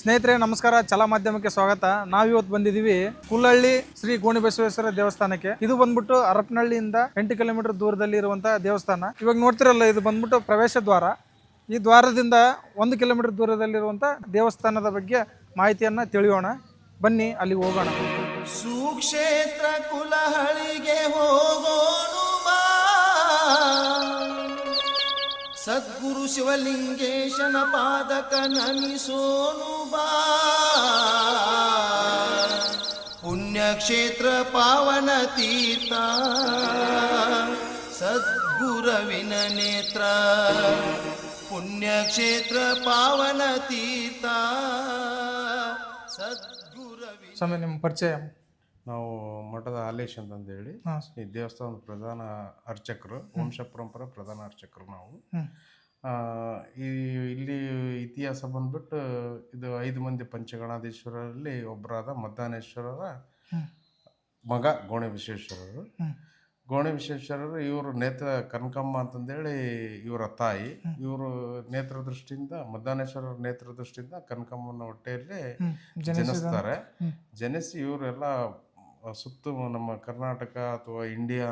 ಸ್ನೇಹಿತರೆ, ನಮಸ್ಕಾರ. ಚಲ ಮಾಧ್ಯಮಕ್ಕೆ ಸ್ವಾಗತ. ನಾವಿವತ್ತು ಬಂದಿದ್ದೀವಿ ಕುಲ್ಲಹಳ್ಳಿ ಶ್ರೀ ಗೋಣಿಬಸವೇಶ್ವರ ದೇವಸ್ಥಾನಕ್ಕೆ. ಇದು ಬಂದ್ಬಿಟ್ಟು ಹರಪನಹಳ್ಳಿಯಿಂದ ಎಂಟು ಕಿಲೋಮೀಟರ್ ದೂರದಲ್ಲಿ ಇರುವಂತಹ ದೇವಸ್ಥಾನ. ಇವಾಗ ನೋಡ್ತಿರಲ್ಲ, ಇದು ಬಂದ್ಬಿಟ್ಟು ಪ್ರವೇಶ ದ್ವಾರ. ಈ ದ್ವಾರದಿಂದ ಒಂದು ಕಿಲೋಮೀಟರ್ ದೂರದಲ್ಲಿರುವಂಥ ದೇವಸ್ಥಾನದ ಬಗ್ಗೆ ಮಾಹಿತಿಯನ್ನ ತಿಳಿಯೋಣ. ಬನ್ನಿ ಅಲ್ಲಿಗೆ ಹೋಗೋಣ. ಸುಕ್ಷೇತ್ರ ಕುಲಹಳಿಗೆ ಹೋಗೋಣ ಸದ್ಗುರು ಶಿವಲಿಂಗೇಶನ ಪಾದಕ ನಮಿಸೋನು ಬಾ. ಪುಣ್ಯಕ್ಷೇತ್ರ ಪಾವನ ತೀರ್ಥ. ಸದ್ಗುರವಿನ ನೇತ್ರ. ಪುಣ್ಯಕ್ಷೇತ್ರ ಪಾವನ ತೀರ್ಥ. ಸದ್ಗುರವಿ ಸ್ವಾಮಿ, ನಿಮ್ಮ ಪರಿಚಯ. ನಾವು ಮಠದ ಆಲೇಶ್ ಅಂತಂದೇಳಿ ಈ ದೇವಸ್ಥಾನದ ಪ್ರಧಾನ ಅರ್ಚಕರು ವಂಶ ಪರಂಪರೆ ಪ್ರಧಾನ ಅರ್ಚಕರು ನಾವು. ಆ, ಈ ಇಲ್ಲಿ ಇತಿಹಾಸ ಬಂದ್ಬಿಟ್ಟು ಇದು ಐದು ಮಂದಿ ಪಂಚಗಣಾಧೀಶ್ವರರಲ್ಲಿ ಒಬ್ಬರಾದ ಮದ್ದಾನೇಶ್ವರರ ಮಗ ಗೋಣಿ ವಿಶ್ವೇಶ್ವರರು ಗೋಣೆ ವಿಶ್ವೇಶ್ವರರು ಇವರು ನೇತ್ರ ಕನಕಮ್ಮ ಅಂತಂದೇಳಿ ಇವರ ತಾಯಿ. ಇವರು ನೇತ್ರ ದೃಷ್ಟಿಯಿಂದ ಮದ್ದಾನೇಶ್ವರರ ನೇತ್ರ ದೃಷ್ಟಿಯಿಂದ ಕನಕಮ್ಮನ ಹೊಟ್ಟೆಯಲ್ಲಿ ಜನಿಸ್ತಾರೆ. ಜನಿಸಿ ಇವರೆಲ್ಲ ಸುತ್ತ ನಮ್ಮ ಕರ್ನಾಟಕ ಅಥವಾ ಇಂಡಿಯಾ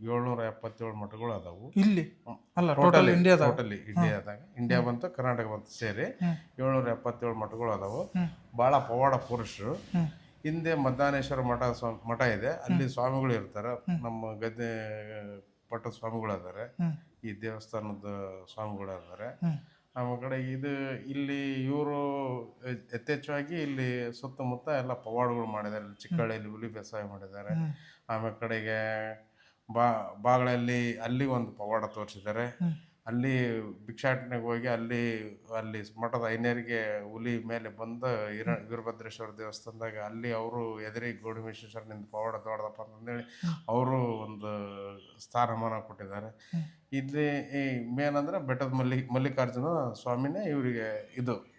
ಏಳ್ನೂರ ಎಪ್ಪತ್ತೇಳು ಮಠಗಳು ಅದಾವು ಇಲ್ಲಿ? ಅಲ್ಲ ಟೋಟಲ್ ಇಂಡಿಯಾ ಟೋಟಲಿ ಇಂಡಿಯಾದಾಗ ಇಂಡಿಯಾ ಬಂತು ಕರ್ನಾಟಕ ಬಂತು ಸೇರಿ. ಏಳ್ನೂರ ಎಪ್ಪತ್ತೇಳು ಮಠಗಳು ಅದಾವು. ಭಾಳ ಪವಾಡ ಪುರುಷರು. ಹಿಂದೆ ಮದ್ದಾನೇಶ್ವರ ಮಠ ಸ್ವಾ ಮಠ ಇದೆ. ಅಲ್ಲಿ ಸ್ವಾಮಿಗಳು ಇರ್ತಾರೆ. ನಮ್ಮ ಗದ್ದೆ ಪಟ್ಟ ಸ್ವಾಮಿಗಳು ಅದಾರೆ ಈ ದೇವಸ್ಥಾನದ ಸ್ವಾಮಿಗಳು ಅದಾರೆ ಆಮೇಲೆ ಕಡೆ ಇದು ಇಲ್ಲಿ ಇವರು ಯಥೇಚ್ಛವಾಗಿ ಇಲ್ಲಿ ಸುತ್ತಮುತ್ತ ಎಲ್ಲ ಪವಾಡಗಳು ಮಾಡಿದ್ದಾರೆ ಇಲ್ಲಿ ಚಿಕ್ಕಹಳ್ಳಿಯಲ್ಲಿ ಹುಲಿ ಬೇಸಾಯ ಮಾಡಿದ್ದಾರೆ. ಆಮೇಲೆ ಕಡೆಗೆ ಬಾ ಬಾಗಳಲ್ಲಿ ಅಲ್ಲಿ ಒಂದು ಪವಾಡ ತೋರಿಸಿದ್ದಾರೆ. ಅಲ್ಲಿ ಭಿಕ್ಷಾಟನೆಗೆ ಹೋಗಿ ಅಲ್ಲಿ ಅಲ್ಲಿ ಮಠದ ಐನೇರಿಗೆ ಹುಲಿ ಮೇಲೆ ಬಂದು ಇರ ವೀರಭದ್ರೇಶ್ವರ ದೇವಸ್ಥಾನದಾಗ ಅಲ್ಲಿ ಅವರು ಎದುರಿ ಗೋಡಿಮೇಶ್ವರನಿಂದ ಪವಾಡ ತೋಡದಪ್ಪ ಅಂತಂದೇಳಿ ಅವರು ಒಂದು ಸ್ಥಾನಮಾನ ಕೊಟ್ಟಿದ್ದಾರೆ. ಇಲ್ಲಿ ಈ ಮೇನ್ ಅಂದ್ರೆ ಬೆಟ್ಟದ ಮಲ್ಲಿ ಮಲ್ಲಿಕಾರ್ಜುನ ಸ್ವಾಮಿನೇ ಇವರಿಗೆ ಇದು.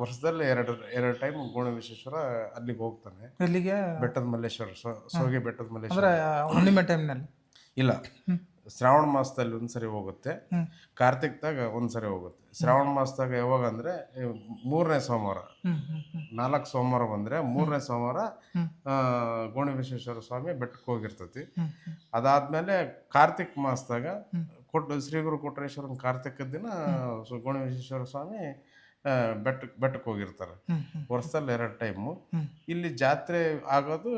ವರ್ಷದಲ್ಲಿ ಎರಡು ಎರಡು ಟೈಮ್ ಗೋಣವಿಶ್ವೇಶ್ವರ ಅಲ್ಲಿಗೆ ಹೋಗ್ತಾನೆ. ಬೆಟ್ಟದ ಮಲ್ಲೇಶ್ವರ ಸೊ- ಸೋಗೆ ಬೆಟ್ಟದ ಮಲ್ಲೇಶ್ವರ. ಹುಣ್ಣಿಮೆ ಟೈಮ್ನಲ್ಲಿ ಇಲ್ಲ. ಶ್ರಾವಣ ಮಾಸದಲ್ಲಿ ಒಂದ್ಸರಿ ಹೋಗುತ್ತೆ. ಕಾರ್ತಿಕ್ದಾಗ ಒಂದ್ಸರಿ ಹೋಗುತ್ತೆ. ಶ್ರಾವಣ ಮಾಸದಾಗ ಯಾವಾಗ ಅಂದ್ರೆ ಮೂರನೇ ಸೋಮವಾರ. ನಾಲ್ಕು ಸೋಮವಾರ ಬಂದ್ರೆ ಮೂರನೇ ಸೋಮವಾರ ಗೋಣಿ ಆ, ಸ್ವಾಮಿ ಬೆಟ್ಟಕ್ಕೆ ಹೋಗಿರ್ತತಿ. ಅದಾದ್ಮೇಲೆ ಕಾರ್ತಿಕ್ ಮಾಸದಾಗ. ಕೊಟ್ಟು ಶ್ರೀ ಗುರು ಕೊಟ್ರೇಶ್ವರನ ಕಾರ್ತಿಕ ದಿನ ಗೋಣಿ ವಿಶ್ವೇಶ್ವರ ಸ್ವಾಮಿ ಬೆಟ್ಟ ಬೆಟ್ಟಕ್ಕೆ ಬೆಟ್ಟಕ್ಕೆ ಹೋಗಿರ್ತಾರೆ. ವರ್ಷದಲ್ಲಿ ಎರಡು ಟೈಮು. ಇಲ್ಲಿ ಜಾತ್ರೆ ಆಗೋದು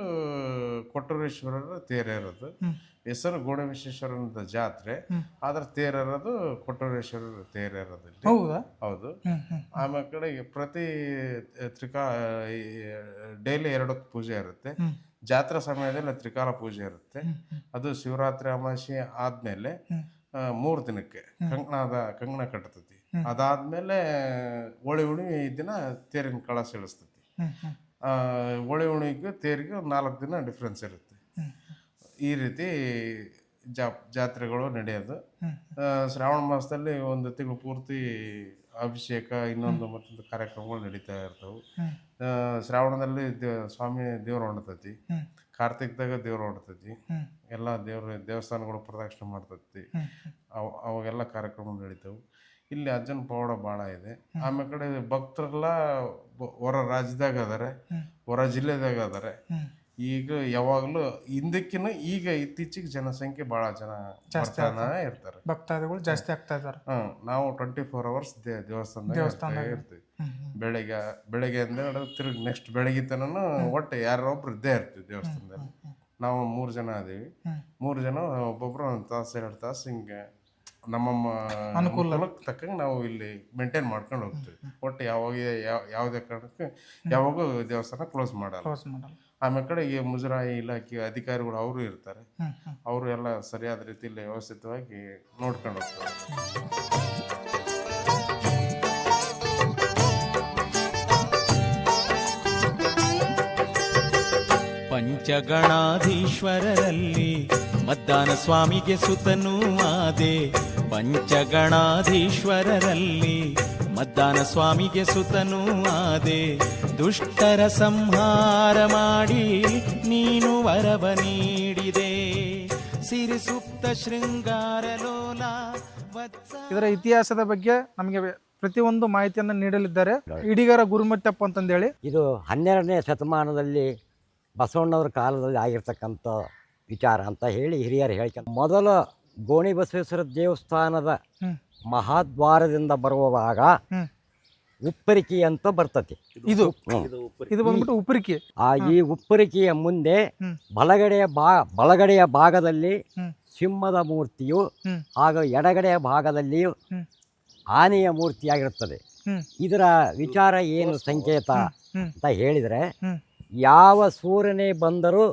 ಕೊಟ್ಟೂರೇಶ್ವರರ ತೇರೆ ಹ್ಮ್. ಹೆಸರು ಗೋಣವಿಶ್ವೇಶ್ವರನ ಜಾತ್ರೆ. ಆದ್ರ ತೇರೇರೋದು ಕೊಟ್ಟೋರೇಶ್ವರ ತೇರೇರೋದು ಇಲ್ಲಿ ಹೌದಾ. ಹೌದು ಆಮೇಲೆ ಕಡೆ ಪ್ರತಿ ತ್ರಿಕಾ ಡೈಲಿ ಎರಡು ಪೂಜೆ ಇರುತ್ತೆ. ಜಾತ್ರಾ ಸಮಯದಲ್ಲಿ ತ್ರಿಕಾಲ ಪೂಜೆ ಇರುತ್ತೆ. ಅದು ಶಿವರಾತ್ರಿ ಅಮಾವಾಸ್ಯೆ ಆದ್ಮೇಲೆ. ಮೂರು ದಿನಕ್ಕೆ ಕಂಕಣದ ಕಂಕಣ ಕಟ್ತತಿ. ಅದಾದ್ಮೇಲೆ ಹೋಳಿ ಹುಣ್ಣಿಮೆ ದಿನ ತೇರಿನ ಕಳಸ ಇಳಿಸ್ತತಿ. ಹೋಳಿ ಹುಣ್ಣಿಗೆ ತೇರಿಗೆ ನಾಲ್ಕು ದಿನ ಡಿಫ್ರೆನ್ಸ್ ಇರುತ್ತೆ. ಈ ರೀತಿ ಜಾ ಜಾತ್ರೆಗಳು ನಡೆಯೋದು. ಶ್ರಾವಣ ಮಾಸದಲ್ಲಿ ಒಂದು ತಿಂಗಳು ಪೂರ್ತಿ ಅಭಿಷೇಕ ಇನ್ನೊಂದು ಮತ್ತೊಂದು ಕಾರ್ಯಕ್ರಮಗಳು ನಡೀತಾ ಇರ್ತವೆ. ಶ್ರಾವಣದಲ್ಲಿ ಸ್ವಾಮಿ ದೇವ್ರು ಹೊಂಡತೈತಿ ಕಾರ್ತಿಕದಾಗ ದೇವ್ರು ಹೊಂಡ್ತತಿ ಎಲ್ಲ ದೇವ್ರ ದೇವಸ್ಥಾನಗಳು ಪ್ರದಕ್ಷಿಣೆ ಮಾಡ್ತೈತಿ. ಅವ ಅವ್ ಅವಾಗೆಲ್ಲ ಕಾರ್ಯಕ್ರಮ ನಡೀತಾವೆ. ಇಲ್ಲಿ ಅಜ್ಜನ ಪವಾಡ ಭಾಳ ಇದೆ. ಆಮೇಲೆ ಕಡೆ ಭಕ್ತರೆಲ್ಲ ಹೊರ ರಾಜ್ಯದಾಗ ಅದಾರೆ. ಹೊರ ಜಿಲ್ಲೆದಾಗ ಅದಾರೆ. ಈಗ ಯಾವಾಗಲೂ ಹಿಂದಕ್ಕಿನ ಈಗ ಇತ್ತೀಚೆಗೆ ಜನಸಂಖ್ಯೆ ಬಹಳ ಜನ ಜಾಸ್ತಿ ಇರ್ತಾರೆ. ಭಕ್ತಾದಿಗಳು ಜಾಸ್ತಿ ಆಗ್ತಾ ಇದಾರೆ ಹ್ಮ್ ನಾವು ಟ್ವೆಂಟಿ ಫೋರ್ ಅವರ್ಸ್ ದೇವಸ್ಥಾನ ದೇವಸ್ಥಾನ ಇರ್ತೀವಿ. ಬೆಳಿಗ್ಗೆ ಬೆಳಿಗ್ಗೆ ಅಂದ್ರೆ ತಿರುಗಿ ನೆಕ್ಸ್ಟ್ ಬೆಳಗ್ಗೆ ತನ ಒಟ್ಟು ಒಬ್ರು ಇದ್ದೇ ಇರ್ತೀವಿ ದೇವಸ್ಥಾನದಲ್ಲಿ. ನಾವು ಮೂರು ಜನ ಅದೀವಿ. ಮೂರು ಜನ ಒಬ್ಬೊಬ್ರು ಒಂದು ತಾಸು ಎರಡು ತಾಸು ಹಿಂಗೆ ನಮ್ಮಮ್ಮ ಅನುಕೂಲ. ಅನುಕೂಲಕ್ಕೆ ತಕ್ಕಂಗೆ ನಾವು ಇಲ್ಲಿ ಮೇಂಟೈನ್ ಮಾಡ್ಕೊಂಡು ಹೋಗ್ತೀವಿ. ಒಟ್ಟು ಯಾವಾಗ ಯಾವ ಯಾವುದೇ ಕಾರಣಕ್ಕೆ ಯಾವಾಗೂ ದೇವಸ್ಥಾನ ಕ್ಲೋಸ್ ಮಾಡಲ್ಲ. ಕ್ಲೋಸ್ ಮಾಡಲ್ಲ. ಆಮೇಲೆ ಕಡೆ ಈ ಮುಜರಾಯಿ ಇಲಾಖೆ ಅಧಿಕಾರಿಗಳು ಅವರು ಇರ್ತಾರೆ. ಅವರು ಎಲ್ಲ ಸರಿಯಾದ ರೀತಿಯಲ್ಲಿ ವ್ಯವಸ್ಥಿತವಾಗಿ ನೋಡ್ಕೊಂಡು ಹೋಗ್ತಾರೆ. ಪಂಚಗಣಾಧೀಶ್ವರರಲ್ಲಿ ಮದ್ದಾನ ಸ್ವಾಮಿಗೆ ಸುತನೂ ಆದೆ. ಪಂಚಗಣಾಧೀಶ್ವರರಲ್ಲಿ ಮದ್ದಾನ ಸ್ವಾಮಿಗೆ ಸುತನೂ ಆದೆ ದುಷ್ಟರ ಸಂಹಾರ ಮಾಡಿ ನೀನು ವರವ ನೀಡಿದೆ. ಸಿರಿಸುಪ್ತ ಶೃಂಗಾರ ಲೋಲ ಇದರ ಇತಿಹಾಸದ ಬಗ್ಗೆ ನಮಗೆ ಪ್ರತಿಯೊಂದು ಮಾಹಿತಿಯನ್ನು ನೀಡಲಿದ್ದಾರೆ. ಇಡಿಗರ ಗುರುಮಟ್ಟಪ್ಪ ಅಂತಂದೇಳಿ. ಇದು ಹನ್ನೆರಡನೇ ಶತಮಾನದಲ್ಲಿ ಬಸವಣ್ಣವ್ರ ಕಾಲದಲ್ಲಿ ಆಗಿರ್ತಕ್ಕಂಥ ವಿಚಾರ ಅಂತ ಹೇಳಿ ಹಿರಿಯರು ಹೇಳ್ಕೊಂಡು ಮೊದಲ ಗೋಣಿ ಬಸವೇಶ್ವರ ದೇವಸ್ಥಾನದ. ಮಹಾದ್ವಾರದಿಂದ ಬರುವಾಗ. ಉಪ್ಪರಿಕೆ ಅಂತ ಬರ್ತತಿ ಇದು. ಇದು ಬಂದ್ಬಿಟ್ಟು ಉಪ್ಪರಿಕೆ ಆ ಈ ಉಪ್ಪರಿಕೆಯ ಮುಂದೆ ಬಲಗಡೆಯ ಬಾ ಬಲಗಡೆಯ ಭಾಗದಲ್ಲಿ. ಸಿಂಹದ ಮೂರ್ತಿಯು. ಹಾಗೂ ಎಡಗಡೆಯ ಭಾಗದಲ್ಲಿಯೂ. ಆನೆಯ ಮೂರ್ತಿಯಾಗಿರುತ್ತದೆ ಇದರ ವಿಚಾರ ಏನು ಸಂಕೇತ ಅಂತ ಹೇಳಿದರೆ ಯಾವ ಸೂರ್ಯನೇ ಬಂದರೂ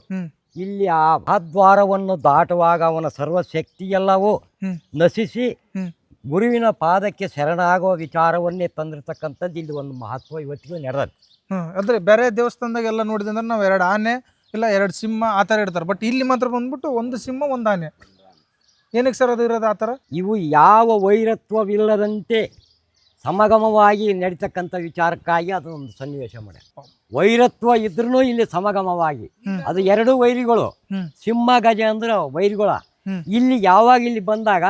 ಇಲ್ಲಿ ಆ ಮಹಾದ್ವಾರವನ್ನು ದಾಟುವಾಗ ಅವನ ಸರ್ವಶಕ್ತಿಯೆಲ್ಲವೂ. ನಶಿಸಿ. ಗುರುವಿನ ಪಾದಕ್ಕೆ ಶರಣಾಗುವ ವಿಚಾರವನ್ನೇ ತಂದಿರತಕ್ಕಂಥದ್ದು ಇಲ್ಲಿ ಒಂದು ಮಹತ್ವ ಇವತ್ತಿಗೂ ನಡೆದ ಹ್ಮ್ ಅಂದ್ರೆ ಬೇರೆ ದೇವಸ್ಥಾನದಾಗ ಎಲ್ಲ ನೋಡಿದ್ರೆ ನಾವು ಎರಡು ಆನೆ ಇಲ್ಲ ಎರಡು ಸಿಂಹ ಆ ಥರ ಇಡ್ತಾರೆ. ಬಟ್ ಇಲ್ಲಿ ಮಾತ್ರ ಬಂದ್ಬಿಟ್ಟು ಒಂದು ಸಿಂಹ ಒಂದು ಆನೆ. ಏನಕ್ಕೆ ಸರ್ ಅದು ಇರೋದು ಆ ಥರ? ಇವು ಯಾವ ವೈರತ್ವವಿಲ್ಲದಂತೆ ಸಮಗಮವಾಗಿ ನಡೀತಕ್ಕಂಥ ವಿಚಾರಕ್ಕಾಗಿ ಅದೊಂದು ಸನ್ನಿವೇಶ ಮಾಡಿ. ವೈರತ್ವ ಇದ್ರೂ ಇಲ್ಲಿ ಸಮಗಮವಾಗಿ. ಅದು ಎರಡು ವೈರಿಗಳು. ಸಿಂಹ ಗಜ ಅಂದ್ರೆ ವೈರಿಗಳ. ಇಲ್ಲಿ ಯಾವಾಗ ಇಲ್ಲಿ ಬಂದಾಗ.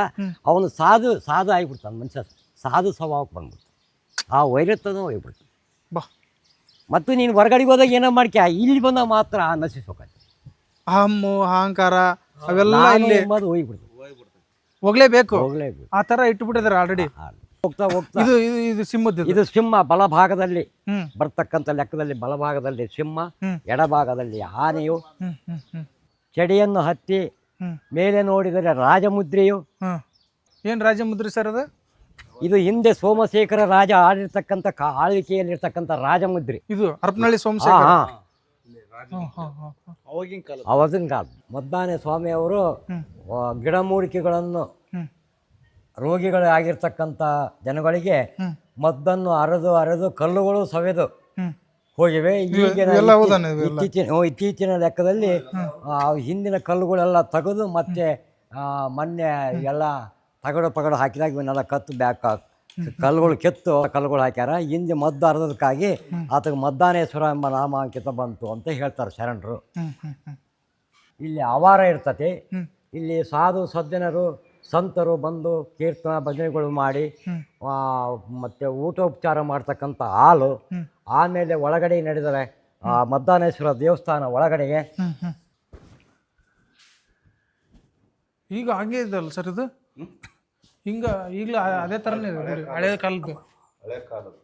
ಅವನು ಸಾಧು ಸಾಧು ಆಗಿಬಿಡ್ತಾನೆ ಮನುಷ್ಯ. ಸಾಧು ಸ್ವಭಾವಕ್ಕೆ ಬಂದ್ಬಿಡ್ತಾನೆ. ಆ ವೈರತ್ವನೂ ಹೋಗ್ಬಿಡ್ತಾನೆ. ಬಾ. ಮತ್ತು ನೀನು ಹೊರಗಡೆಗೆ ಹೋದಾಗ ಏನೋ ಮಾಡ್ಕ್ಯಾ ಇಲ್ಲಿ ಬಂದಾಗ ಮಾತ್ರ ನಶಿಸೋಕತ್ತೆ ಹಮ್ಮು ಅಹಂಕಾರ ಅವೆಲ್ಲ ಇಲ್ಲಿ ಎಂಬುದು ಹೋಗ್ಬಿಡ್ತು ಹೋಗ್ಲೇಬೇಕು. ಹೋಗ್ಲೇಬೇಕು. ಆ ಥರ ಇಟ್ಬಿಟ್ಟಿದ್ದಾರೆ ಆಲ್ರೆಡಿ ಹೋಗ್ತಾ ಹೋಗ್ತಾ. ಇದು ಇದು ಇದು ಸಿಂಹದ್ದು ಇದು. ಇದು ಸಿಂಹ ಬಲಭಾಗದಲ್ಲಿ ಬರ್ತಕ್ಕಂಥ ಲೆಕ್ಕದಲ್ಲಿ ಬಲಭಾಗದಲ್ಲಿ ಸಿಂಹ ಎಡಭಾಗದಲ್ಲಿ ಆನೆಯು ಚಡಿಯನ್ನು ಹತ್ತಿ ಮೇಲೆ ನೋಡಿದರೆ ರಾಜಮುದ್ರೆಯು ಹ್ಮ್ ಏನು ರಾಜಮುದ್ರಿ ಸರ್ ಅದು ಇದು ಹಿಂದೆ ಸೋಮಶೇಖರ ರಾಜ ಆಡಿರ್ತಕ್ಕಂಥ ಕಾ ಆಳ್ವಿಕೆಯಲ್ಲಿರ್ತಕ್ಕಂಥ ರಾಜಮುದ್ರೆ ಇದು ಹರಪನಹಳ್ಳಿ ಸೋಮಶೇಖರ ಹಾ. ಹ್ಮ್, ಹ್ಮ್, ಹ್ಮ್, ಹ್ಮ್. ಅವತ್ತಿನ ಕಾಲ ಮದ್ದಾನೆ ಸ್ವಾಮಿಯವರು ಹ್ಮ್. ಆ, ಗಿಡಮೂಲಿಕೆಗಳನ್ನು ಹ್ಮ್. ರೋಗಿಗಳು ಆಗಿರ್ತಕ್ಕಂಥ ಜನಗಳಿಗೆ ಹ್ಮ್. ಮದ್ದನ್ನು ಅರೆದು ಅರೆದು ಕಲ್ಲುಗಳು ಸವೆದು ಹ್ಮ್. ಹೋಗಿವೆ ಈಗಿನ ಇತ್ತೀಚಿನ ಇತ್ತೀಚಿನ ಲೆಕ್ಕದಲ್ಲಿ ಹಿಂದಿನ ಕಲ್ಲುಗಳೆಲ್ಲ ತೆಗೆದು ಮತ್ತೆ ಮೊನ್ನೆ ಎಲ್ಲ ತಗಡು ಪಗಡು ಹಾಕಿದಾಗ ಇವನ್ನೆಲ್ಲ ಕತ್ತು ಬ್ಯಾಕ್ ಕಲ್ಲುಗಳು ಕೆತ್ತು ಕಲ್ಲುಗಳು ಹಾಕ್ಯಾರ. ಹಿಂದೆ ಮದ್ದು ಅರ್ಧದಕ್ಕಾಗಿ ಆತಗೆ ಮದ್ದಾನೇಶ್ವರ ಎಂಬ ನಾಮಾಂಕಿತ ಬಂತು ಅಂತ ಹೇಳ್ತಾರೆ ಶರಣರು. ಇಲ್ಲಿ ಅವಾರ ಇರ್ತತಿ. ಇಲ್ಲಿ ಸಾಧು ಸಜ್ಜನರು ಸಂತರು ಬಂದು ಕೀರ್ತನ ಭಜನೆಗಳು ಮಾಡಿ. ಮತ್ತೆ ಊಟೋಪಚಾರ ಮಾಡ್ತಕ್ಕಂಥ ಹಾಲು ಆಮೇಲೆ ಒಳಗಡೆ ನಡೆದರೆ ಆ ಮದ್ದಾನೇಶ್ವರ ದೇವಸ್ಥಾನ ಒಳಗಡೆಗೆ. ಈಗ ಹಂಗೆ ಇದಲ್ಲ ಸರ್ ಇದು? ಹಿಂಗ ಈಗಲೂ ಅದೇ ಥರನೇ ಇದೆ ಕಾಲದ್ದು. ಹಳೆ ಕಾಲದ್ದು.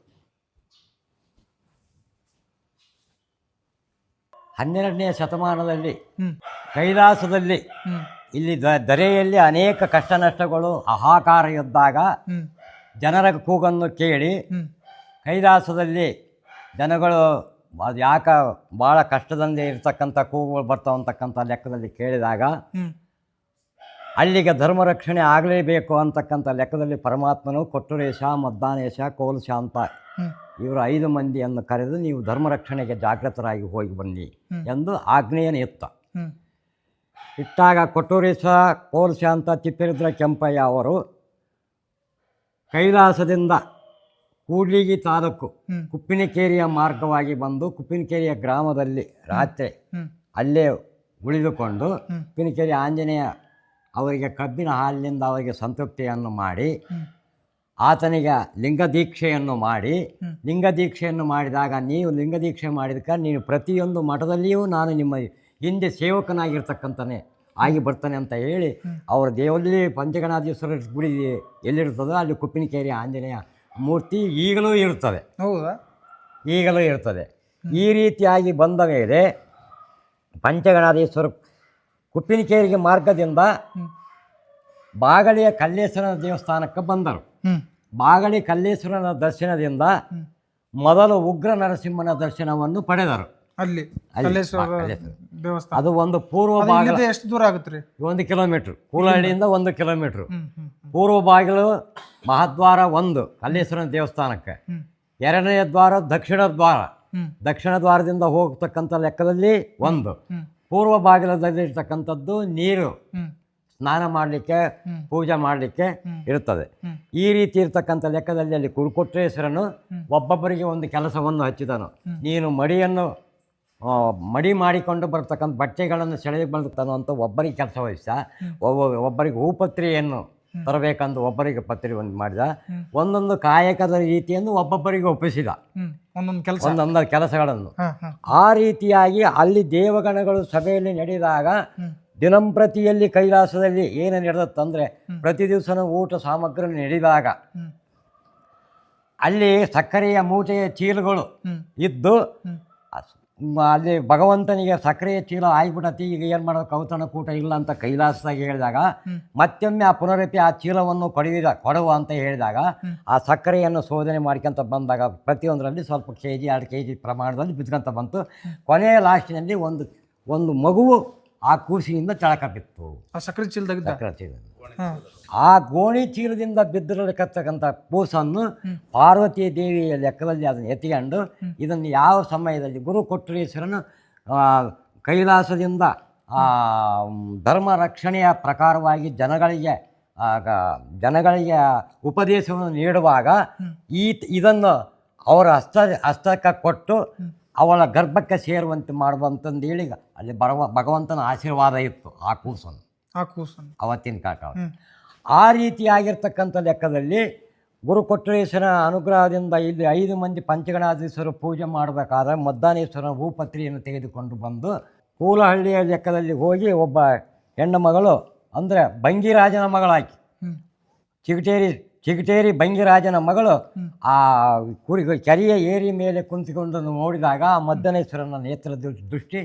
ಹನ್ನೆರಡನೇ ಶತಮಾನದಲ್ಲಿ ಹ್ಮ್. ಕೈಲಾಸದಲ್ಲಿ ಹ್ಮ್. ಇಲ್ಲಿ ದ ದರೆಯಲ್ಲಿ ಅನೇಕ ಕಷ್ಟ ನಷ್ಟಗಳು ಹಾಹಾಕಾರ ಇದ್ದಾಗ ಹ್ಮ್. ಜನರ ಕೂಗನ್ನು ಕೇಳಿ ಹ್ಮ್. ಕೈಲಾಸದಲ್ಲಿ ಜನಗಳು ಅದು ಯಾಕ ಭಾಳ ಕಷ್ಟದಂದೇ ಇರತಕ್ಕಂಥ ಕೂಗುಗಳು ಬರ್ತಾವ ಅಂತಕ್ಕಂಥ ಲೆಕ್ಕದಲ್ಲಿ ಕೇಳಿದಾಗ ಹ್ಮ್. ಅಲ್ಲಿಗೆ ಧರ್ಮ ರಕ್ಷಣೆ ಆಗಲೇಬೇಕು ಅಂತಕ್ಕಂಥ ಲೆಕ್ಕದಲ್ಲಿ ಪರಮಾತ್ಮನು ಕೊಟ್ಟುರೇಶ ಮದ್ದಾನೇಶ ಕೋಲುಶ ಅಂತ ಹ್ಮ್. ಇವರು ಐದು ಮಂದಿಯನ್ನು ಕರೆದು ನೀವು ಧರ್ಮ ರಕ್ಷಣೆಗೆ ಜಾಗೃತರಾಗಿ ಹೋಗಿ ಬನ್ನಿ ಹ್ಮ್. ಎಂದು ಆಜ್ಞೆಯನ್ನು ಎತ್ತ. ಹ್ಮ್. ಇಟ್ಟಾಗ ಕೊಟ್ಟೂರಿಸ ಕೋರ್ಸೆ ಅಂತ ತಿಪ್ಪೇರುದ್ರ ಕೆಂಪಯ್ಯ ಅವರು ಕೈಲಾಸದಿಂದ ಕೂಡ್ಲಿಗಿ ತಾಲೂಕು ಕುಪ್ಪಿನಕೇರಿಯ ಮಾರ್ಗವಾಗಿ ಬಂದು ಕುಪ್ಪಿನಕೇರಿಯ ಗ್ರಾಮದಲ್ಲಿ ರಾತ್ರಿ ಅಲ್ಲೇ ಉಳಿದುಕೊಂಡು. ಕುಪ್ಪಿನಕೇರಿ ಆಂಜನೇಯ ಅವರಿಗೆ ಕಬ್ಬಿನ ಹಾಲಿನಿಂದ ಅವರಿಗೆ ಸಂತೃಪ್ತಿಯನ್ನು ಮಾಡಿ ಆತನಿಗೆ ಲಿಂಗ ದೀಕ್ಷೆಯನ್ನು ಮಾಡಿ. ಲಿಂಗ ದೀಕ್ಷೆಯನ್ನು ಮಾಡಿದಾಗ ನೀವು ಲಿಂಗ ದೀಕ್ಷೆ ಮಾಡಿದಕ್ಕೆ ನೀನು ಪ್ರತಿಯೊಂದು ಮಠದಲ್ಲಿಯೂ ನಾನು ನಿಮ್ಮ ಹಿಂದೆ ಸೇವಕನಾಗಿರ್ತಕ್ಕಂಥನೇ ಆಗಿ ಬರ್ತಾನೆ ಅಂತ ಹೇಳಿ ಅವರ ದೇವಲ್ಲಿ ಪಂಚಗಣಾಧೀಶ್ವರ ಗುಡಿ ಎಲ್ಲಿರ್ತದೋ ಅಲ್ಲಿ ಕುಪ್ಪಿನಕೇರಿ ಆಂಜನೇಯ ಮೂರ್ತಿ ಈಗಲೂ ಇರ್ತದೆ ಹೌದಾ? ಈಗಲೂ ಇರ್ತದೆ. ಈ ರೀತಿಯಾಗಿ ಬಂದ ಮೇಲೆ ಪಂಚಗಣಾಧೀಶ್ವರ ಕುಪ್ಪಿನಕೇರಿಗೆ ಮಾರ್ಗದಿಂದ ಬಾಗಳಿಯ ಬಾಗಲಿಯ ಕಲ್ಲೇಶ್ವರನ ದೇವಸ್ಥಾನಕ್ಕೆ ಬಂದರು. ಬಾಗಳಿ ಬಾಗಲಿ ಕಲ್ಲೇಶ್ವರನ ದರ್ಶನದಿಂದ ಮೊದಲು ಉಗ್ರ ನರಸಿಂಹನ ದರ್ಶನವನ್ನು ಪಡೆದರು. ಅಲ್ಲಿ ದೇವಸ್ಥಾನ. ಅದು ಒಂದು ಪೂರ್ವ ಬಾಗಿಲು. ಎಷ್ಟು ದೂರ ಆಗುತ್ತೆ ರೀ? ಒಂದು ಕಿಲೋಮೀಟ್ರ್. ಕೂಲಹಳ್ಳಿಯಿಂದ ಒಂದು ಕಿಲೋಮೀಟ್ರ್. ಪೂರ್ವ ಬಾಗಿಲು ಮಹಾದ್ವಾರ ಒಂದು ಕಲ್ಲೇಶ್ವರನ ದೇವಸ್ಥಾನಕ್ಕೆ. ಎರಡನೇ ದ್ವಾರ ದಕ್ಷಿಣ ದ್ವಾರ. ದಕ್ಷಿಣ ದ್ವಾರದಿಂದ ಹೋಗ್ತಕ್ಕಂಥ ಲೆಕ್ಕದಲ್ಲಿ ಒಂದು. ಪೂರ್ವ ಬಾಗಿಲದಲ್ಲಿ ಇರ್ತಕ್ಕಂಥದ್ದು ನೀರು ಸ್ನಾನ ಮಾಡಲಿಕ್ಕೆ ಪೂಜೆ ಮಾಡಲಿಕ್ಕೆ ಇರುತ್ತದೆ. ಈ ರೀತಿ ಇರ್ತಕ್ಕಂಥ ಲೆಕ್ಕದಲ್ಲಿ ಅಲ್ಲಿ ಕುರುಕೊಟ್ರೇಶ್ವರನು ಒಬ್ಬೊಬ್ಬರಿಗೆ ಒಂದು ಕೆಲಸವನ್ನು ಹಚ್ಚಿದನು. ನೀನು ಮಡಿಯನ್ನು ಮಡಿ ಮಾಡಿಕೊಂಡು ಬರ್ತಕ್ಕಂಥ ಬಟ್ಟೆಗಳನ್ನು ಸೆಳೆದು ಬಂದು ಅಂತ ಒಬ್ಬರಿಗೆ ಕೆಲಸ ವಹಿಸ್ದ. ಒಬ್ಬ ಒಬ್ಬರಿಗೆ ಹೂಪತ್ರಿಯನ್ನು ತರಬೇಕಂದು ಒಬ್ಬರಿಗೆ ಪತ್ರಿ ಒಂದು ಮಾಡಿದ. ಒಂದೊಂದು ಕಾಯಕದ ರೀತಿಯನ್ನು ಒಬ್ಬೊಬ್ಬರಿಗೆ ಒಪ್ಪಿಸಿದ. ಒಂದೊಂದು ಕೆಲಸ. ಒಂದೊಂದು ಕೆಲಸಗಳನ್ನು. ಆ ರೀತಿಯಾಗಿ ಅಲ್ಲಿ ದೇವಗಣಗಳು ಸಭೆಯಲ್ಲಿ ನಡೆದಾಗ ದಿನಂಪ್ರತಿಯಲ್ಲಿ ಕೈಲಾಸದಲ್ಲಿ ಏನು ನಡೆದತ್ತಂದರೆ ಪ್ರತಿ ದಿವಸನೂ ಊಟ ಸಾಮಗ್ರಿ ನಡೆದಾಗ ಅಲ್ಲಿ ಸಕ್ಕರೆಯ ಮೂಟೆಯ ಚೀಲಗಳು ಇದ್ದು ಅಲ್ಲಿ ಭಗವಂತನಿಗೆ ಸಕ್ರಿಯ ಚೀಲ ಆಗ್ಬಿಟ್ಟತಿ ಈಗ ಏನು ಮಾಡೋದು ಕೌತಣ ಕೂಟ ಇಲ್ಲ ಅಂತ ಕೈಲಾಸದಾಗ ಹೇಳಿದಾಗ ಮತ್ತೊಮ್ಮೆ ಆ ಪುನರಪಿ ಆ ಚೀಲವನ್ನು ಕೊಡುವಿದ ಕೊಡುವ ಅಂತ ಹೇಳಿದಾಗ ಆ ಸಕ್ಕರೆಯನ್ನು ಶೋಧನೆ ಮಾಡ್ಕೊಂತ ಬಂದಾಗ ಪ್ರತಿಯೊಂದರಲ್ಲಿ ಸ್ವಲ್ಪ ಕೆ ಜಿ ಎರಡು ಕೆ ಜಿ ಪ್ರಮಾಣದಲ್ಲಿ ಬಿದ್ಕೊಂತ ಬಂತು. ಕೊನೆಯ ಲಾಸ್ಟಿನಲ್ಲಿ ಒಂದು ಒಂದು ಮಗುವು ಆ ಕೂಸಿನಿಂದ ಚಳಕ ಬಿತ್ತು. ಆ ಸಕ್ಕರೆ ಚೀಲದಾಗಿದ್ದ? ಸಕ್ಕರೆ ಚೀಲ ಆ ಗೋಣಿ ಚೀಲದಿಂದ ಬಿದ್ದಿರತಕ್ಕಂಥ ಕೂಸನ್ನು ಪಾರ್ವತಿ ದೇವಿಯ ಲೆಕ್ಕದಲ್ಲಿ ಅದನ್ನು ಎತ್ತಿಕೊಂಡು ಇದನ್ನು ಯಾವ ಸಮಯದಲ್ಲಿ ಗುರು ಕೊಟ್ಟರೇಶ್ವರನು ಆ, ಕೈಲಾಸದಿಂದ ಆ, ಮ್, ಧರ್ಮ ರಕ್ಷಣೆಯ ಪ್ರಕಾರವಾಗಿ ಜನಗಳಿಗೆ ಜನಗಳಿಗೆ ಉಪದೇಶವನ್ನು ನೀಡುವಾಗ ಈ ಇದನ್ನು ಅವರ ಹಸ್ತ ಹಸ್ತಕ್ಕೆ ಕೊಟ್ಟು ಅವಳ ಗರ್ಭಕ್ಕೆ ಸೇರುವಂತೆ ಮಾಡುವಂತಂದು ಹೇಳಿ ಅಲ್ಲಿ ಬರುವ ಭಗವಂತನ ಆಶೀರ್ವಾದ ಇತ್ತು ಆ ಕೂಸನ್ನು. ಆ ಕೂಸನ್ನು. ಅವತ್ತಿನ ಕಾಕ ಆ ರೀತಿಯಾಗಿರ್ತಕ್ಕಂಥ ಲೆಕ್ಕದಲ್ಲಿ ಗುರು ಕೊಟ್ಟರೇಶ್ವರ ಅನುಗ್ರಹದಿಂದ ಇಲ್ಲಿ ಐದು ಮಂದಿ ಪಂಚಗಣಾಧೀಶರು ಪೂಜೆ ಮಾಡಬೇಕಾದ್ರೆ ಮದ್ದಾನೇಶ್ವರನ ಭೂಪತ್ರಿಯನ್ನು ತೆಗೆದುಕೊಂಡು ಬಂದು ಕೂಲಹಳ್ಳಿಯ ಲೆಕ್ಕದಲ್ಲಿ ಹೋಗಿ ಒಬ್ಬ ಹೆಣ್ಣು ಮಗಳು ಅಂದರೆ ಬಂಗಿರಾಜನ ಮಗಳಾಕಿ. ಚಿಗಟೇರಿ ಚಿಗಟೇರಿ ಬಂಗಿರಾಜನ ಮಗಳು ಆ ಕುರಿ ಕೆರೆಯ ಏರಿ ಮೇಲೆ ಕುಂತುಕೊಂಡು ನೋಡಿದಾಗ ಆ ಮದ್ದನೇಶ್ವರನ ನೇತ್ರ ದೃಷ್ಟಿ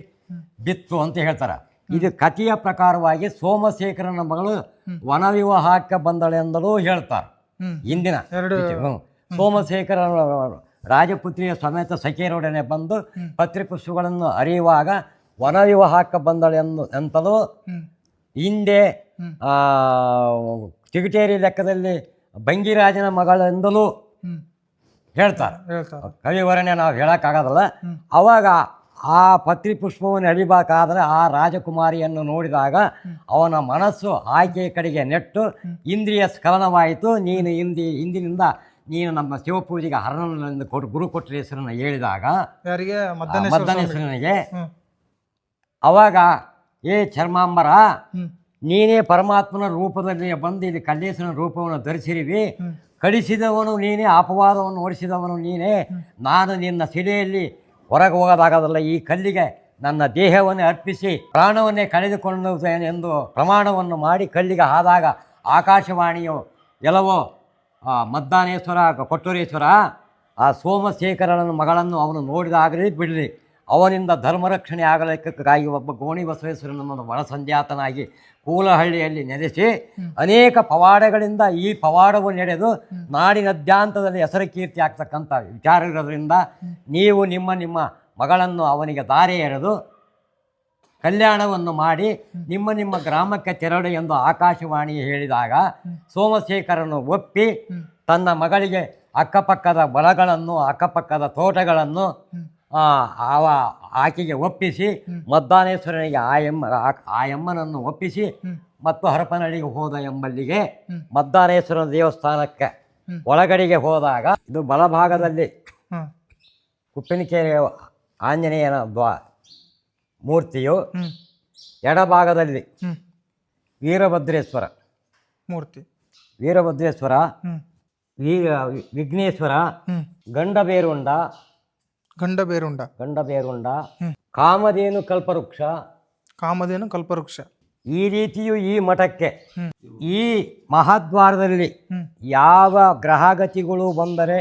ಬಿತ್ತು ಅಂತ ಹೇಳ್ತಾರೆ. ಇದು ಕಥೆಯ ಪ್ರಕಾರವಾಗಿ ಸೋಮಶೇಖರನ ಮಗಳು ವನವಿವಾಹಕ್ಕೆ ಬಂದಳೆಂದಲೂ ಹೇಳ್ತಾರೆ. ಇಂದಿನ ಸೋಮಶೇಖರ ರಾಜಪುತ್ರಿಯ ಸಮೇತ ಸಖಿಯರೊಡನೆ ಬಂದು ಪತ್ರಿಪುಷ್ಪಗಳನ್ನು ಅರಿಯುವಾಗ ವನವಿವಾಹಕ್ಕೆ ಬಂದಳೆಂದು ಎಂತಲೂ ಹಿಂದೆ ಆ, ಚಿಗಟೇರಿ ಲೆಕ್ಕದಲ್ಲಿ ಬಂಗಿರಾಜನ ಮಗಳಿಂದಲೂ ಹೇಳ್ತಾರೆ. ಕವಿವರಣೆ ನಾವು ಹೇಳೋಕ್ಕಾಗೋದಲ್ಲ. ಅವಾಗ ಆ ಪತ್ರಿ ಪುಷ್ಪವನ್ನು ಆ ರಾಜಕುಮಾರಿಯನ್ನು ನೋಡಿದಾಗ ಅವನ ಮನಸ್ಸು ಆಯ್ಕೆ ಕಡೆಗೆ ನೆಟ್ಟು ಇಂದ್ರಿಯ ಸ್ಖಲನವಾಯಿತು. ನೀನು ಹಿಂದಿ ಹಿಂದಿನಿಂದ ನೀನು ನಮ್ಮ ಶಿವಪೂಜೆಗೆ ಹರಣನಿಂದ ಕೊಟ್ಟು ಗುರು ಕೊಟ್ಟರೆ ಹೆಸರನ್ನು ಹೇಳಿದಾಗ ಯಾರಿಗೆ? ಆ ಮದ್ದನೇಶ್ವರನಿಗೆ ಅವಾಗ ಏ ಚರ್ಮಾಂಬರ ನೀನೇ ಪರಮಾತ್ಮನ ರೂಪದಲ್ಲಿ ಬಂದು ಇಲ್ಲಿ ಕಲ್ಲೇಶನ ರೂಪವನ್ನು ಧರಿಸಿರಿವಿ. ಕಳಿಸಿದವನು ನೀನೇ ಅಪವಾದವನ್ನು ಓಡಿಸಿದವನು ನೀನೇ. ನಾನು ನಿನ್ನ ಸಿಲೆಯಲ್ಲಿ ಹೊರಗೆ ಹೋಗೋದಾಗೋದಲ್ಲ ಈ ಕಲ್ಲಿಗೆ ನನ್ನ ದೇಹವನ್ನೇ ಅರ್ಪಿಸಿ ಪ್ರಾಣವನ್ನೇ ಕಳೆದುಕೊಂಡು ಎಂದು ಪ್ರಮಾಣವನ್ನು ಮಾಡಿ ಕಲ್ಲಿಗೆ ಆದಾಗ ಆಕಾಶವಾಣಿಯು ಎಲ್ಲವೋ ಮದ್ದಾನೇಶ್ವರ ಕೊಟ್ಟೂರೇಶ್ವರ ಆ ಸೋಮಶೇಖರನ ಮಗಳನ್ನು ಅವನು ನೋಡಿದಾಗಲೇ ಬಿಡಲಿ. ಅವನಿಂದ ಧರ್ಮರಕ್ಷಣೆ ಆಗಲಿಕ್ಕಾಗಿ ಒಬ್ಬ ಗೋಣಿ ಬಸವೇಶ್ವರನನ್ನು ಒಳಸಂಜಾತನಾಗಿ ಕೂಲಹಳ್ಳಿಯಲ್ಲಿ ನೆಲೆಸಿ ಅನೇಕ ಪವಾಡಗಳಿಂದ ಈ ಪವಾಡವು ನಡೆದು ನಾಡಿನದ್ಯಾಂತದಲ್ಲಿ ಹೆಸರು ಕೀರ್ತಿ ಆಗ್ತಕ್ಕಂಥ ವಿಚಾರ ಇರೋದ್ರಿಂದ ನೀವು ನಿಮ್ಮ ನಿಮ್ಮ ಮಗಳನ್ನು ಅವನಿಗೆ ದಾರಿ ಎರೆದು ಕಲ್ಯಾಣವನ್ನು ಮಾಡಿ ನಿಮ್ಮ ನಿಮ್ಮ ಗ್ರಾಮಕ್ಕೆ ತೆರಳು ಎಂದು ಆಕಾಶವಾಣಿ ಹೇಳಿದಾಗ ಸೋಮಶೇಖರನು ಒಪ್ಪಿ ತನ್ನ ಮಗಳಿಗೆ ಅಕ್ಕಪಕ್ಕದ ಬಲಗಳನ್ನು ಅಕ್ಕಪಕ್ಕದ ತೋಟಗಳನ್ನು ಆ, ಅವ ಆಕೆಗೆ ಒಪ್ಪಿಸಿ ಮದ್ದಾನೇಶ್ವರನಿಗೆ ಆ ಎಮ್ಮ ಆ- ಎಮ್ಮನನ್ನು ಒಪ್ಪಿಸಿ ಮತ್ತು ಹರಪನಹಳ್ಳಿಗೆ ಹೋದ ಎಂಬಲ್ಲಿಗೆ ಮದ್ದಾನೇಶ್ವರನ ದೇವಸ್ಥಾನಕ್ಕೆ ಒಳಗಡೆಗೆ ಹೋದಾಗ ಇದು ಬಲಭಾಗದಲ್ಲಿ ಕುಪ್ಪಿನಕೆರೆ ಆಂಜನೇಯನ ದ್ವಾ ಮೂರ್ತಿಯು ಎಡಭಾಗದಲ್ಲಿ ವೀರಭದ್ರೇಶ್ವರ. ಮೂರ್ತಿ. ವೀರಭದ್ರೇಶ್ವರ ವೀರ ವಿಘ್ನೇಶ್ವರ ಗಂಡಬೇರುಂಡ ಗಂಡ ಬೇರುಂಡ ಗಂಡಬೇರುಂಡ ಕಾಮಧೇನು ಕಲ್ಪವೃಕ್ಷ. ಕಾಮಧೇನು ಕಲ್ಪವೃಕ್ಷ. ಈ ರೀತಿಯು ಈ ಮಠಕ್ಕೆ. ಈ ಮಹಾದ್ವಾರದಲ್ಲಿ ಯಾವ ಗ್ರಹಗತಿಗಳು ಬಂದರೆ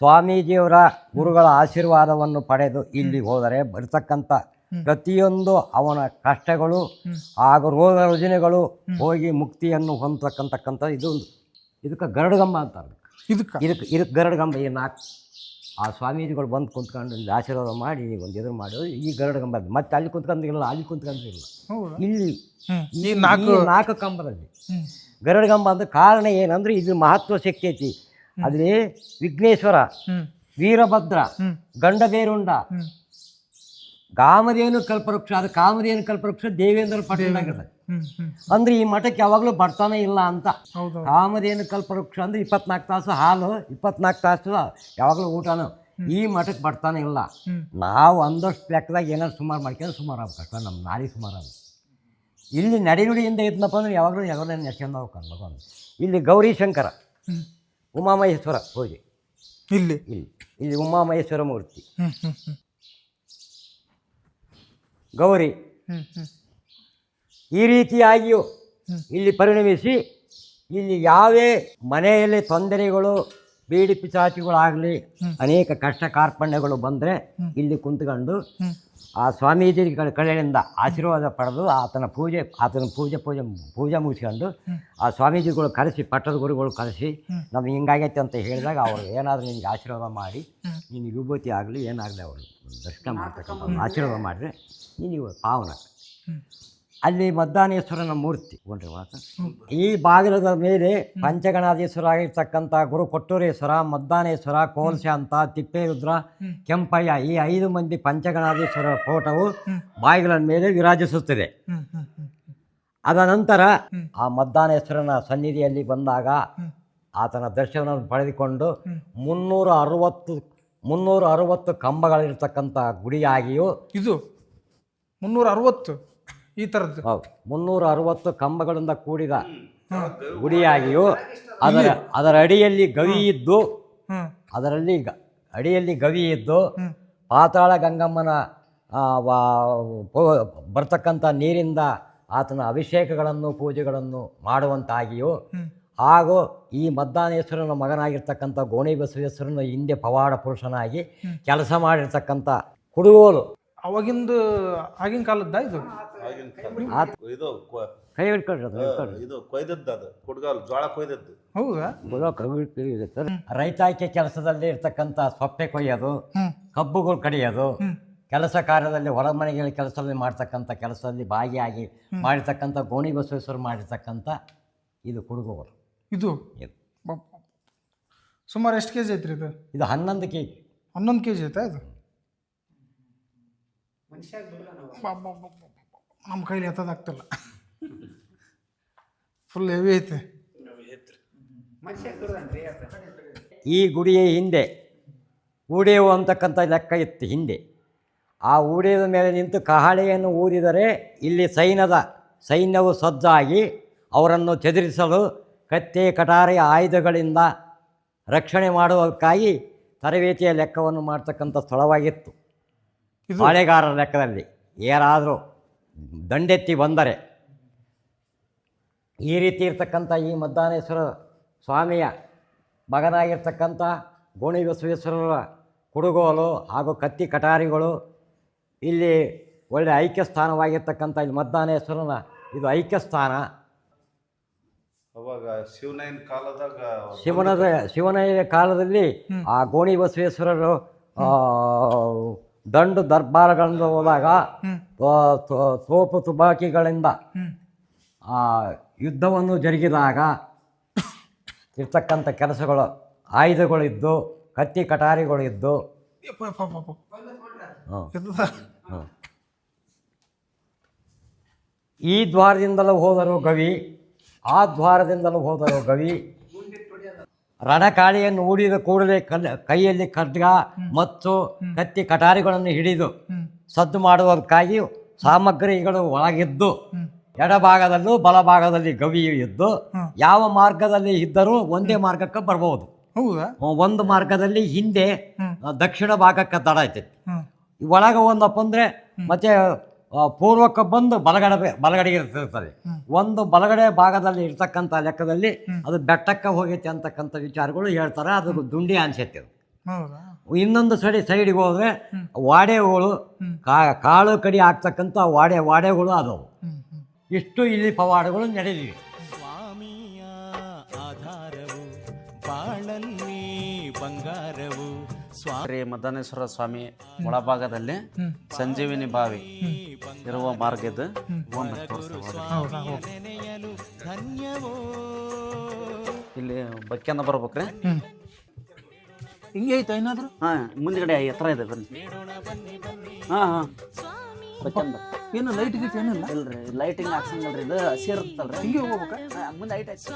ಸ್ವಾಮೀಜಿಯವರ ಗುರುಗಳ ಆಶೀರ್ವಾದವನ್ನು ಪಡೆದು ಇಲ್ಲಿ ಹೋದರೆ ಬರ್ತಕ್ಕಂಥ ಪ್ರತಿಯೊಂದು ಅವನ ಕಷ್ಟಗಳು ಹಾಗೂ ರೋಗ ರುಜಿನಗಳು ಹೋಗಿ ಮುಕ್ತಿಯನ್ನು ಹೊಂದತಕ್ಕಂತಕ್ಕಂಥ ಇದು ಇದಕ್ಕೆ ಗರಡುಗಂಬ ಅಂತಾರೆ. ಇದಕ್ಕೆ? ಇದಕ್ಕೆ ಇದಕ್ಕೆ ಗರಡುಗಂಬ ಈ ನಾಲ್ಕು. ಆ ಸ್ವಾಮೀಜಿಗಳು ಬಂದು ಕುಂತ್ಕೊಂಡು ಇಲ್ಲಿ ಆಶೀರ್ವಾದ ಮಾಡಿ ಒಂದು ಎದುರು ಮಾಡಿ ಈ ಗರುಡಗಂಬ ಮತ್ತೆ ಅಲ್ಲಿ ಕುಂತ್ಕೊಂಡಿರಲ್ಲ ಅಲ್ಲಿ ಕುಂತ್ಕೊಂಡಿರಲ್ಲ ಹೌದಾ? ಇಲ್ಲಿ ಈ ನಾಲ್ಕು ನಾಲ್ಕು ಕಂಬದಲ್ಲಿ. ಗರಡ ಗರುಡಗಂಬ ಅಂದ್ರೆ ಕಾರಣ ಏನಂದ್ರೆ ಇದು ಮಹತ್ವ ಶಕ್ತಿ ಐತಿ. ಅಲ್ಲಿ ವಿಘ್ನೇಶ್ವರ ವೀರಭದ್ರ ಗಂಡ ಗಂಡಬೇರುಂಡ ಕಾಮಧೇನು ಕಲ್ಪವೃಕ್ಷ. ಅದು ಕಾಮಧೇನು ಕಲ್ಪವೃಕ್ಷ ದೇವೇಂದ್ರ ಪಟೇಲ್ ಹ್ಮ್ ಅಂದ್ರೆ ಈ ಮಠಕ್ಕೆ ಯಾವಾಗಲೂ ಬರ್ತಾನೆ ಇಲ್ಲ ಅಂತ. ಕಾಮಧೇನು ಕಲ್ಪವೃಕ್ಷ ಅಂದ್ರೆ ಇಪ್ಪತ್ನಾಲ್ಕು ತಾಸು ಹಾಲು ಇಪ್ಪತ್ನಾಲ್ಕು ತಾಸು ಯಾವಾಗಲೂ ಊಟನು. ಈ ಮಠಕ್ಕೆ ಬರ್ತಾನೆ ಇಲ್ಲ. ನಾವು ಒಂದಷ್ಟು ಲೆಕ್ಕದಾಗ ಏನಾದ್ರು ಸುಮಾರು ಮಾಡ್ಕೊಂಡು ಸುಮಾರು ಆಗ್ಬೇಕು ನಮ್ಮ ನಾಳೆ ಸುಮಾರು ಆಗುತ್ತೆ ಇಲ್ಲಿ ನಡೆನುಡಿಯಿಂದ ಇದ್ನಪ್ಪ ಅಂದ್ರೆ ಯಾವಾಗಲೂ ಯಾವಾಗಲೂ ನೆಚ್ಕೊಂಡು ಹೋಗ್ಕೊಂಡು ಭಗವಂತ ಇಲ್ಲಿ ಗೌರಿ ಶಂಕರ. ಉಮಾಮಹೇಶ್ವರ ಪೂಜೆ. ಇಲ್ಲಿ? ಇಲ್ಲಿ ಇಲ್ಲಿ ಉಮಾಮಹೇಶ್ವರ ಮೂರ್ತಿ. ಗೌರಿ. ಈ ರೀತಿಯಾಗಿಯೂ ಇಲ್ಲಿ ಪರಿಣಮಿಸಿ ಇಲ್ಲಿ ಯಾವೇ ಮನೆಯಲ್ಲಿ ತೊಂದರೆಗಳು ಬೀಡಿ ಪಿಚಾಚಿಗಳಾಗಲಿ ಅನೇಕ ಕಷ್ಟ ಕಾರ್ಪಣ್ಯಗಳು ಬಂದರೆ ಇಲ್ಲಿ ಕುಂತ್ಕೊಂಡು ಆ ಸ್ವಾಮೀಜಿ ಕ- ಕಡೆಯಿಂದ ಆಶೀರ್ವಾದ ಪಡೆದು ಆತನ ಪೂಜೆ ಆತನ ಪೂಜೆ ಪೂಜೆ ಪೂಜೆ ಮುಗಿಸ್ಕೊಂಡು ಆ ಸ್ವಾಮೀಜಿಗಳು ಕರೆಸಿ ಪಟ್ಟದ ಗುರುಗಳು ಕರೆಸಿ ನಮ್ಗೆ ಹಿಂಗಾಗೈತೆ ಅಂತ ಹೇಳಿದಾಗ ಅವರು ಏನಾದರೂ ನಿಮಗೆ ಆಶೀರ್ವಾದ ಮಾಡಿ ನಿನಗೆ ವಿಭೂತಿ ಆಗಲಿ ಏನಾಗಲಿ ಅವರು ದರ್ಶನ ಮಾಡ್ತಕ್ಕಂಥ ಆಶೀರ್ವಾದ ಮಾಡಿದ್ರೆ ನೀವು ಪಾವನ. ಅಲ್ಲಿ ಮದ್ದಾನೇಶ್ವರನ ಮೂರ್ತಿ. ಮಾತು ಈ ಬಾಗಿಲದ ಮೇಲೆ ಪಂಚಗಣಾಧೀಶ್ವರ ಆಗಿರ್ತಕ್ಕಂಥ ಗುರು ಕೊಟ್ಟೂರೇಶ್ವರ ಮದ್ದಾನೇಶ್ವರ ಕೋಲ್ಶಾಂತ ತಿಪ್ಪೇರುದ್ರ ಕೆಂಪಯ್ಯ ಈ ಐದು ಮಂದಿ ಪಂಚಗಣಾಧೀಶ್ವರ ಫೋಟೋವು ಬಾಗಿಲ ಮೇಲೆ ವಿರಾಜಿಸುತ್ತದೆ. ಅದ ನಂತರ ಆ ಮದ್ದಾನೇಶ್ವರನ ಸನ್ನಿಧಿಯಲ್ಲಿ ಬಂದಾಗ ಆತನ ದರ್ಶನವನ್ನು ಪಡೆದುಕೊಂಡು ಮುನ್ನೂರ ಅರವತ್ತು ಮುನ್ನೂರ ಅರವತ್ತು ಕಂಬಗಳಿರ್ತಕ್ಕಂಥ ಗುಡಿಯಾಗಿಯೂ ಇದು ಮುನ್ನೂರ ಅರವತ್ತು. ಈ ಥರದ್ದು ಹೌದು. ಮುನ್ನೂರ ಅರವತ್ತು ಕಂಬಗಳಿಂದ ಕೂಡಿದ ಗುಡಿಯಾಗಿಯೂ ಅದರ ಅದರ ಅಡಿಯಲ್ಲಿ ಗವಿ ಇದ್ದು ಅದರಲ್ಲಿ ಗ- ಅಡಿಯಲ್ಲಿ ಗವಿ ಇದ್ದು ಪಾತಾಳ ಗಂಗಮ್ಮನ ಆ, ವಾ- ಪೋ- ಬರ್ತಕ್ಕಂಥ ನೀರಿಂದ ಆತನ ಅಭಿಷೇಕಗಳನ್ನು ಪೂಜೆಗಳನ್ನು ಮಾಡುವಂತಾಗಿಯೂ ಹಾಗೂ ಈ ಮದ್ದಾನೇಶ್ವರನ ಮಗನಾಗಿರ್ತಕ್ಕಂಥ ಗೋಣಿ ಬಸವೇಶ್ವರನ ಹಿಂದೆ ಪವಾಡ ಪುರುಷನಾಗಿ ಕೆಲಸ ಮಾಡಿರ್ತಕ್ಕಂಥ ಕುಡುಗೋಲು. ಅವಾಗಿಂದು ಆಗಿನ ಕಾಲದ್ದ ಇದು? ಇದು ಕೊ- ಇದು ಕೊಯ್ದದ್ದು ಅದು ಕುಡ್ಗಾಲ್ ಜೋಳ ಕೊಯ್ದದ್ದು. ಹೌದಾ? ಗುರು ಕವಿ ಇರುತ್ತೆ. ರೈತಾಯ್ಕೆ ಕೆಲಸದಲ್ಲಿ ಇರ್ತಕ್ಕಂಥ ಸೊಪ್ಪೆ ಕೊಯ್ಯೋದು ಕಬ್ಬುಗಳು ಕಡಿಯೋದು ಕೆಲಸ ಕಾರ್ಯದಲ್ಲಿ ಹೊರಮನೆಗಳ ಕೆಲಸದಲ್ಲಿ ಮಾಡ್ತಕ್ಕಂಥ ಕೆಲಸದಲ್ಲಿ ಭಾಗಿಯಾಗಿ ಮಾಡಿರ್ತಕ್ಕಂಥ ಗೋಣಿ ಬಸವೇಶ್ವರ ಮಾಡಿರ್ತಕ್ಕಂಥ ಇದು ಕುಡುಗೋರು ಇದು. ಸುಮಾರು ಎಷ್ಟು ಕೆ ಜಿ ಐತ್ರಿ ಇದು? ಇದು ಹನ್ನೊಂದು ಕೆ ಜಿ ಹನ್ನೊಂದು ಕೆ ಜಿ ಐತಾ ಇದು ಬಾ. ನಮ್ಮ ಕೈಲಿ ಎತ್ತದಾಗ್ತಿಲ್ಲ ಫುಲ್ ಹೆವಿ ಐತೆ. ಈ ಗುಡಿಯ ಹಿಂದೆ ಊಡೇವು ಅಂತಕ್ಕಂಥ ಲೆಕ್ಕ ಇತ್ತು ಹಿಂದೆ. ಆ ಊಡಿಯದ ಮೇಲೆ ನಿಂತು ಕಹಳೆಯನ್ನು ಊದಿದರೆ ಇಲ್ಲಿ ಸೈನ್ಯದ ಸೈನ್ಯವು ಸಜ್ಜಾಗಿ ಅವರನ್ನು ಚದುರಿಸಲು ಕತ್ತೆ ಕಟಾರಿ ಆಯುಧಗಳಿಂದ ರಕ್ಷಣೆ ಮಾಡುವುದಕ್ಕಾಗಿ ತರಬೇತಿಯ ಲೆಕ್ಕವನ್ನು ಮಾಡ್ತಕ್ಕಂಥ ಸ್ಥಳವಾಗಿತ್ತು. ಇದು ಬಾಳೆಗಾರರ ಲೆಕ್ಕದಲ್ಲಿ ಯಾರಾದರೂ ದಂಡೆತ್ತಿ ಬಂದರೆ. ಈ ರೀತಿ ಇರ್ತಕ್ಕಂಥ ಈ ಮದ್ದಾನೇಶ್ವರ ಸ್ವಾಮಿಯ ಮಗನಾಗಿರ್ತಕ್ಕಂಥ ಗೋಣಿ ಬಸವೇಶ್ವರರ ಕುಡುಗೋಲು ಹಾಗೂ ಕತ್ತಿ ಕಟಾರಿಗಳು ಇಲ್ಲಿ ಒಳ್ಳೆ ಐಕ್ಯ ಸ್ಥಾನವಾಗಿರ್ತಕ್ಕಂಥ ಇಲ್ಲಿ ಮದ್ದಾನೇಶ್ವರನ ಇದು ಐಕ್ಯ ಸ್ಥಾನ. ಅವಾಗ ಶಿವನಯನ ಕಾಲದಾಗ ಶಿವನದ ಶಿವನಯನ ಕಾಲದಲ್ಲಿ ಆ ಗೋಣಿ ಬಸವೇಶ್ವರರು ದಂಡು ದರ್ಬಾರಗಳನ್ನು ಹೋದಾಗ ತೋಪು ತುಬಾಕಿಗಳಿಂದ ಆ ಯುದ್ಧವನ್ನು ಜರುಗಿದಾಗ ಇರ್ತಕ್ಕಂಥ ಕೆಲಸಗಳು ಆಯುಧಗಳಿದ್ದು ಕತ್ತಿ ಕಟಾರಿಗಳಿದ್ದು? ಈ ದ್ವಾರದಿಂದಲೂ ಹೋದರು ಗವಿ ಆ ದ್ವಾರದಿಂದಲೂ ಹೋದರು ಗವಿ ರಣಕಾಳಿಯನ್ನು ಊಡಿದ ಕೂಡಲೇ ಕಲ್ ಕೈಯಲ್ಲಿ ಖಡ್ಗ ಮತ್ತು ಕತ್ತಿ ಕಟಾರಿಗಳನ್ನು ಹಿಡಿದು ಸದ್ದು ಮಾಡುವುದಕ್ಕಾಗಿ ಸಾಮಗ್ರಿಗಳು ಒಳಗಿದ್ದು ಎಡಭಾಗದಲ್ಲೂ ಬಲಭಾಗದಲ್ಲಿ ಗವಿ ಇದ್ದು ಯಾವ ಮಾರ್ಗದಲ್ಲಿ ಇದ್ದರೂ ಒಂದೇ ಮಾರ್ಗಕ್ಕೆ ಬರಬಹುದು ಹೌದಾ? ಒಂದು ಮಾರ್ಗದಲ್ಲಿ ಹಿಂದೆ ದಕ್ಷಿಣ ಭಾಗಕ್ಕೆ ತಡ ಐತೈತಿ ಹ್ಮ್. ಒಳಗೆ ಒಂದಪ್ಪ ಅಂದ್ರೆ ಮತ್ತೆ ಪೂರ್ವಕ್ಕೆ ಬಂದು ಬಲಗಡೆ ಬಲಗಡೆಗೆ ಇರ್ತಿರ್ತದೆ ಒಂದು ಬಲಗಡೆ ಭಾಗದಲ್ಲಿ ಇರ್ತಕ್ಕಂಥ ಲೆಕ್ಕದಲ್ಲಿ ಅದು ಬೆಟ್ಟಕ್ಕೆ ಹೋಗೈತೆ ಅಂತಕ್ಕಂಥ ವಿಚಾರಗಳು ಹೇಳ್ತಾರೆ. ಅದು ದುಂಡಿ ಅನ್ಸೈತೆ ಇನ್ನೊಂದು ಸಡೆ ಸೈಡಿಗೆ ಹೋದ್ರೆ ವಾಡೆಗಳು ಕಾ- ಕಾಳು ಕಡಿ ಆಗ್ತಕ್ಕಂಥ ವಾಡೆ ವಾಡೆಗಳು ಆದವು. ಇಷ್ಟು ಇಲ್ಲಿ ಪವಾಡಗಳು ನಡೆದಿವೆ. ಸ್ವಾಮಿಯ ಆಧಾರವು ಬಾಳಲ್ಲಿ ಬಂಗಾರವು ಸ್ವಾಮಿ ಶ್ರೀ ಮದ್ದಾನೇಶ್ವರ ಸ್ವಾಮಿ ಒಳಭಾಗದಲ್ಲಿ ಸಂಜೀವಿನಿ ಬಾವಿ ಇರುವ ಮಾರ್ಗ ಇದು ಒಂದು ತೋರಿಸ್ತಾರೆ ಹೌದಾ. ಓಕೆ ಧನ್ಯವೋ? ಇಲ್ಲಿ ಬಕ್ಕೆನ ಬರ್ಬೇಕ್ರಿ. ಹಿಂಗೆ ಐತಾ ಏನಾದ್ರು? ಹಾ ಮುಂದ್ಗಡೆ ಎತ್ತರ ಇದೆ ಬನ್ನಿ. ಹಾ ಹಾ. ಏನು ಲೈಟ್ ಗೀಟ್ ಏನಿಲ್ಲ? ಇಲ್ರಿ ಲೈಟಿಂಗ್ ಹಾಕ್ಸಂಗಲ್ರಿ ಇದು ಹಸಿ ಇರುತ್ತಲ್ರಿ ಹಿಂಗೆ ಹೋಗ್ಬೇಕಾ? ಮುಂದೆ ಐಟ್ ಐತಿ